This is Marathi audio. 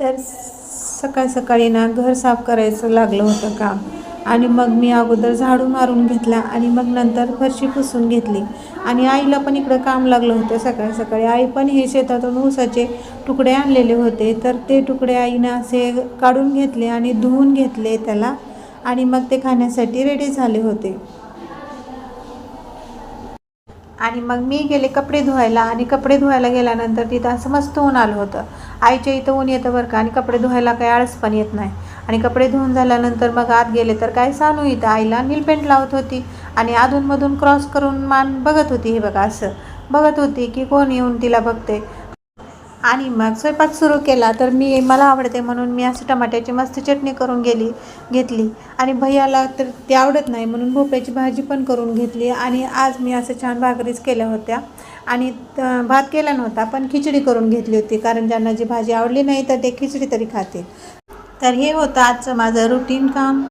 तर सकाळ सकाळी ना घर साफ करायचं लागलं होतं काम. आणि मग मी अगोदर झाडू मारून घेतला आणि मग नंतर फरशी पुसून घेतली. आणि आईला पण इकडं काम लागलं होतं सकाळी सकाळी. आई पण हे शेतातून ऊसाचे तुकडे आणलेले होते. तर ते तुकडे आईनं असे काढून घेतले आणि धुवून घेतले त्याला. आणि मग ते खाण्यासाठी रेडी झाले होते. आणि मग मी गेले कपडे धुवायला आणि कपडे धुवायला गेल्यानंतर तिथं असं मस्त ऊन आलं होतं. आईच्या इथं ऊन येतं बरं का? आणि कपडे धुवायला काही आळस पण येत नाही. आणि कपडे धुवून झाल्यानंतर मग आत गेले तर काय सांगू इथं? आईला नीलपेंट लावत होती. आणि अधूनमधून क्रॉस करून मान बघत होती हे बघा असं. बघत होती की कोण येऊन तिला बघते? आणि मग स्वयंपाक सुरू केला तर मी मला आवडते म्हणून मी असं टमाट्याची मस्त चटणी करून गेली घेतली. आणि भैयाला तर ती आवडत नाही म्हणून भोपळ्याची भाजी पण करून घेतली आणि आज मी असं छान भाकरीच केल्या होत्या. आणि भात केला नव्हता पण खिचडी करून घेतली होती कारण ज्यांना जी भाजी आवडली नाही तर ते खिचडी तरी खाते तर हे होतं आजचं माझं रुटीन काम.